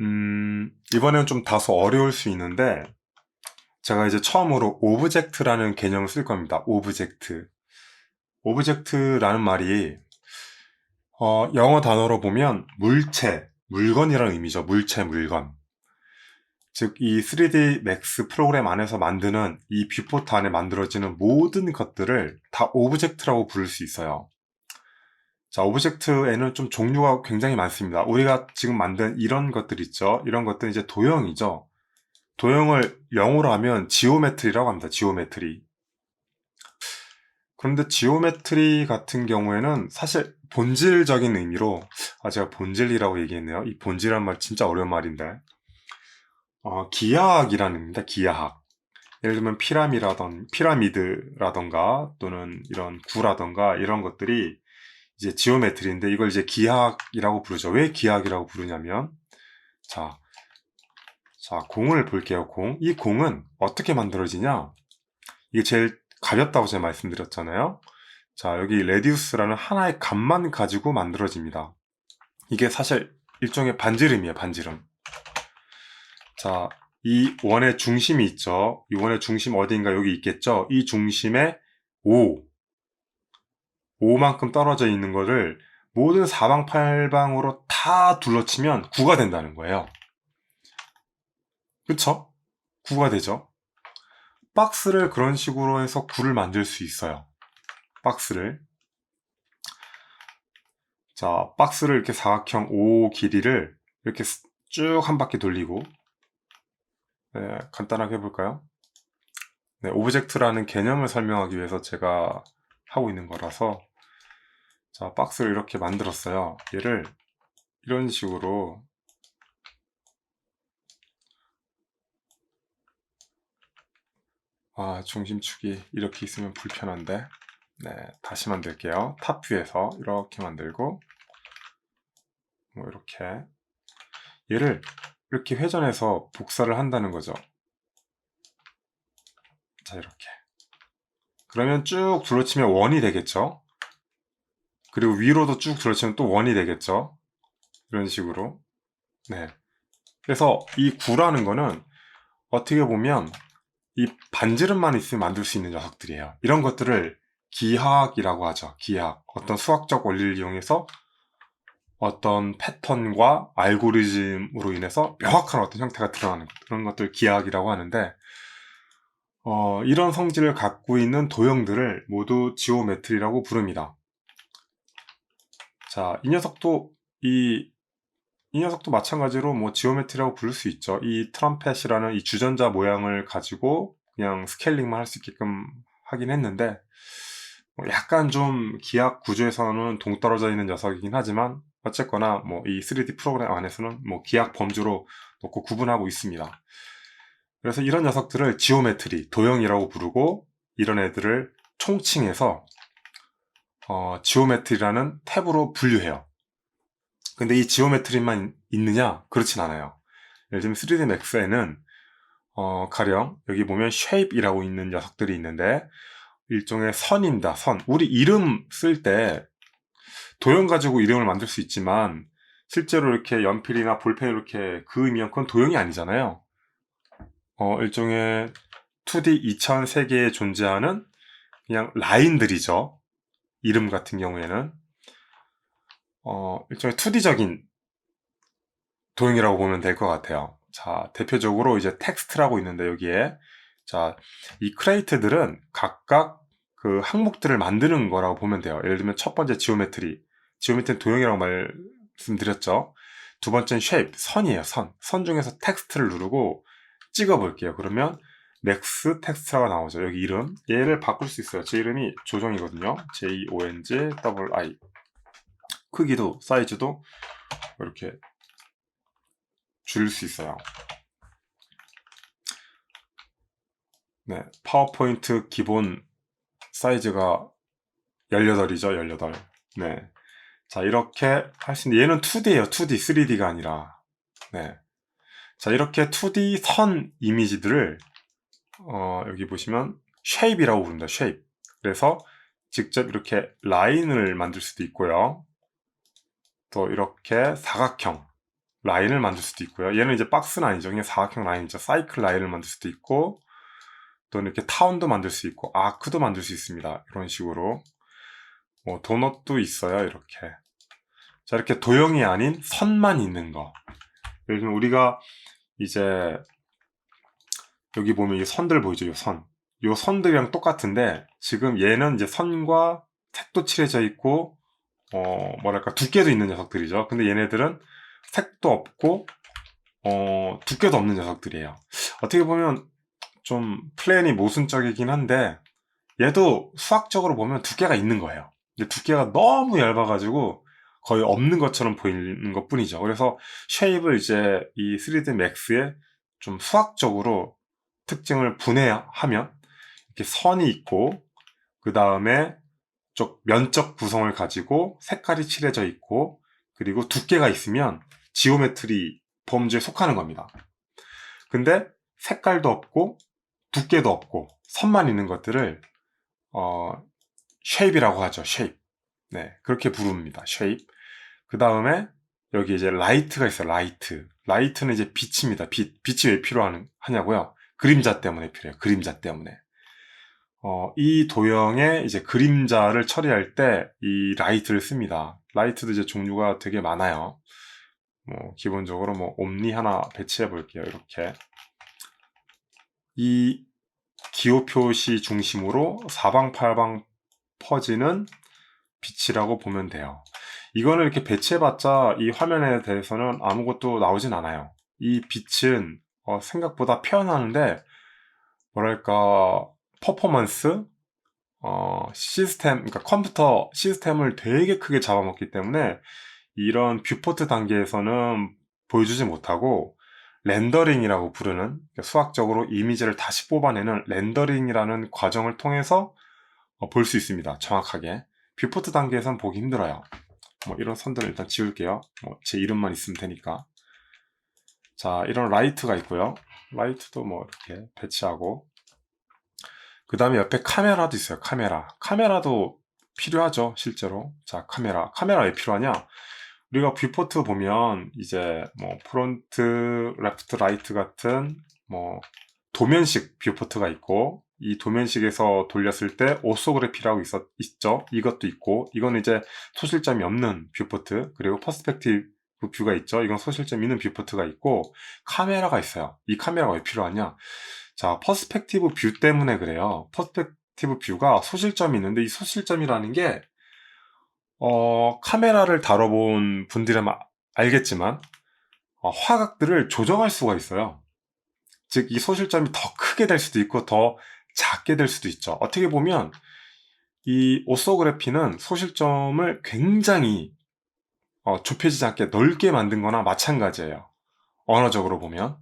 음, 이번엔 좀 다소 어려울 수 있는데, 제가 이제 처음으로 오브젝트라는 개념을 쓸 겁니다. 오브젝트. 오브젝트라는 말이, 어, 영어 단어로 보면 물체, 물건이라는 의미죠. 물체, 물건. 즉, 이 3D Max 프로그램 안에서 만드는 이 뷰포트 안에 만들어지는 모든 것들을 다 오브젝트라고 부를 수 있어요. 자, 오브젝트에는 좀 종류가 굉장히 많습니다. 우리가 지금 만든 이런 것들 있죠. 이런 것들은 이제 도형이죠. 도형을 영어로 하면 지오메트리라고 합니다. 지오메트리. 그런데 지오메트리 같은 경우에는 사실 본질적인 의미로 아 제가 본질이라고 얘기했네요. 이 본질이란 말 진짜 어려운 말인데 어, 기하학이라는 의미입니다. 기하학. 예를 들면 피라미라던 피라미드라던가 또는 이런 구라던가 이런 것들이 이제 지오메트리인데 이걸 이제 기하학이라고 부르죠. 왜 기하학이라고 부르냐면 자, 자 공을 볼게요. 공. 이 공은 어떻게 만들어지냐? 이게 제일 가볍다고 제가 말씀드렸잖아요. 자, 여기 레디우스라는 하나의 값만 가지고 만들어집니다. 이게 사실 일종의 반지름이에요, 반지름. 자, 이 원의 중심이 있죠. 이 원의 중심 어디인가 여기 있겠죠. 이 중심에 5, 5만큼 떨어져 있는 거를 모든 사방팔방으로 다 둘러치면 9가 된다는 거예요. 그쵸? 9가 되죠. 박스를 그런 식으로 해서 9를 만들 수 있어요. 박스를. 자, 박스를 이렇게 사각형 5 길이를 이렇게 쭉 한 바퀴 돌리고, 네, 간단하게 해볼까요? 네, 오브젝트라는 개념을 설명하기 위해서 제가 하고 있는 거라서, 자, 박스를 이렇게 만들었어요. 얘를 이런 식으로 아, 중심축이 이렇게 있으면 불편한데. 네, 다시 만들게요. 탑뷰에서 이렇게 만들고, 뭐, 이렇게. 얘를 이렇게 회전해서 복사를 한다는 거죠. 자, 이렇게. 그러면 쭉 둘러치면 원이 되겠죠? 그리고 위로도 쭉 둘러치면 또 원이 되겠죠? 이런 식으로. 네. 그래서 이 구라는 거는 어떻게 보면 이 반지름만 있으면 만들 수 있는 녀석들이에요. 이런 것들을 기하학이라고 하죠. 기하학. 어떤 수학적 원리를 이용해서 어떤 패턴과 알고리즘으로 인해서 명확한 어떤 형태가 드러나는 것, 그런 것들 기하학이라고 하는데 어, 이런 성질을 갖고 있는 도형들을 모두 지오메트리라고 부릅니다. 자, 이 녀석도 이, 이 녀석도 마찬가지로 뭐 지오메트리라고 부를 수 있죠. 이 트럼펫이라는 이 주전자 모양을 가지고 그냥 스케일링만 할 수 있게끔 하긴 했는데 뭐 약간 좀 기하 구조에서는 동떨어져 있는 녀석이긴 하지만 어쨌거나 뭐 이 3D 프로그램 안에서는 뭐 기하 범주로 놓고 구분하고 있습니다. 그래서 이런 녀석들을 지오메트리, 도형이라고 부르고 이런 애들을 총칭해서 어, 지오메트리라는 탭으로 분류해요. 근데 이 지오메트리만 있느냐? 그렇진 않아요. 예를 들면 3D Max에는 어, 가령 여기 보면 shape이라고 있는 녀석들이 있는데 일종의 선입니다. 선. 우리 이름 쓸 때 도형 가지고 이름을 만들 수 있지만 실제로 이렇게 연필이나 볼펜 이렇게 그으면 그건 도형이 아니잖아요. 어, 일종의 2D 2000 세계에 존재하는 그냥 라인들이죠. 이름 같은 경우에는 어, 일종의 2D적인 도형이라고 보면 될 것 같아요. 자, 대표적으로 이제 텍스트라고 있는데 여기에 자, 이 크레이트들은 각각 그 항목들을 만드는 거라고 보면 돼요. 예를 들면 첫 번째 지오메트리. 지오메트리는 도형이라고 말씀드렸죠. 두 번째는 쉐입, 선이에요, 선. 선 중에서 텍스트를 누르고 찍어 볼게요. 그러면 맥스 텍스트라가 나오죠. 여기 이름. 얘를 바꿀 수 있어요. 제 이름이 조정이거든요. J-O-N-G-I. 크기도, 사이즈도 이렇게 줄일 수 있어요. 네, 파워포인트 기본 사이즈가 18이죠, 18. 네. 자, 이렇게 할 수 있는데, 얘는 2D예요, 2D, 3D가 아니라. 네. 자, 이렇게 2D 선 이미지들을, 어, 여기 보시면, shape이라고 부릅니다, shape. 그래서 직접 이렇게 라인을 만들 수도 있고요. 또 이렇게 사각형, 라인을 만들 수도 있고요. 얘는 이제 박스는 아니죠. 그냥 사각형 라인이죠. 사이클 라인을 만들 수도 있고 또는 이렇게 타운도 만들 수 있고 아크도 만들 수 있습니다. 이런 식으로 뭐 도넛도 있어요. 이렇게 자 이렇게 도형이 아닌 선만 있는 거. 들면 우리가 이제 여기 보면 이 선들 보이죠? 이 선. 이 선들이랑 똑같은데 지금 얘는 이제 선과 색도 칠해져 있고 어 뭐랄까 두께도 있는 녀석들이죠. 근데 얘네들은 색도 없고 어 두께도 없는 녀석들이에요. 어떻게 보면 좀 플랜이 모순적이긴 한데 얘도 수학적으로 보면 두께가 있는 거예요. 근데 두께가 너무 얇아가지고 거의 없는 것처럼 보이는 것 뿐이죠. 그래서 쉐입을 이제 이 3D max에 좀 수학적으로 특징을 분해하면 이렇게 선이 있고 그 다음에 쪽 면적 구성을 가지고 색깔이 칠해져 있고 그리고 두께가 있으면 지오메트리 범주에 속하는 겁니다. 근데 색깔도 없고 두께도 없고 선만 있는 것들을 어 쉐입이라고 하죠. 쉐입. 네, 그렇게 부릅니다. 쉐입. 그 다음에 여기 이제 라이트가 있어요. 라이트. 라이트는 이제 빛입니다. 빛. 빛이 왜 필요하냐고요? 그림자 때문에 필요해요. 그림자 때문에. 어, 이 도형에 이제 그림자를 처리할 때 이 라이트를 씁니다. 라이트도 이제 종류가 되게 많아요. 뭐, 기본적으로 뭐, 옴니 하나 배치해 볼게요. 이렇게. 이 기호 표시 중심으로 사방팔방 퍼지는 빛이라고 보면 돼요. 이거는 이렇게 배치해봤자 이 화면에 대해서는 아무것도 나오진 않아요. 이 빛은 어, 생각보다 표현하는데 뭐랄까 퍼포먼스 어, 시스템 그러니까 컴퓨터 시스템을 되게 크게 잡아먹기 때문에 이런 뷰포트 단계에서는 보여주지 못하고 렌더링이라고 부르는 그러니까 수학적으로 이미지를 다시 뽑아내는 렌더링이라는 과정을 통해서 어, 볼수 있습니다. 정확하게 뷰포트 단계에선 보기 힘들어요. 뭐 이런 선들을 일단 지울게요. 뭐 제 이름만 있으면 되니까. 자, 이런 라이트가 있고요. 라이트도 뭐 이렇게 배치하고. 그 다음에 옆에 카메라도 있어요. 카메라. 카메라도 필요하죠. 실제로. 자, 카메라. 카메라 왜 필요하냐? 우리가 뷰포트 보면 이제 뭐 프론트, 레프트, 라이트 같은 뭐 도면식 뷰포트가 있고 이 도면식에서 돌렸을 때 오소그래피라고 있었, 있죠. 이것도 있고 이거는 이제 소실점이 없는 뷰포트 그리고 퍼스펙티브 뷰가 있죠. 이건 소실점 있는 뷰포트가 있고 카메라가 있어요. 이 카메라가 왜 필요하냐? 자, 퍼스펙티브 뷰 때문에 그래요. 퍼스펙티브 뷰가 소실점이 있는데 이 소실점이라는 게 어, 카메라를 다뤄본 분들은 알겠지만 어, 화각들을 조정할 수가 있어요. 즉, 이 소실점이 더 크게 될 수도 있고 더 작게 될 수도 있죠. 어떻게 보면 이 오소그래피는 소실점을 굉장히 어, 좁혀지지 않게 넓게 만든 거나 마찬가지예요. 언어적으로 보면.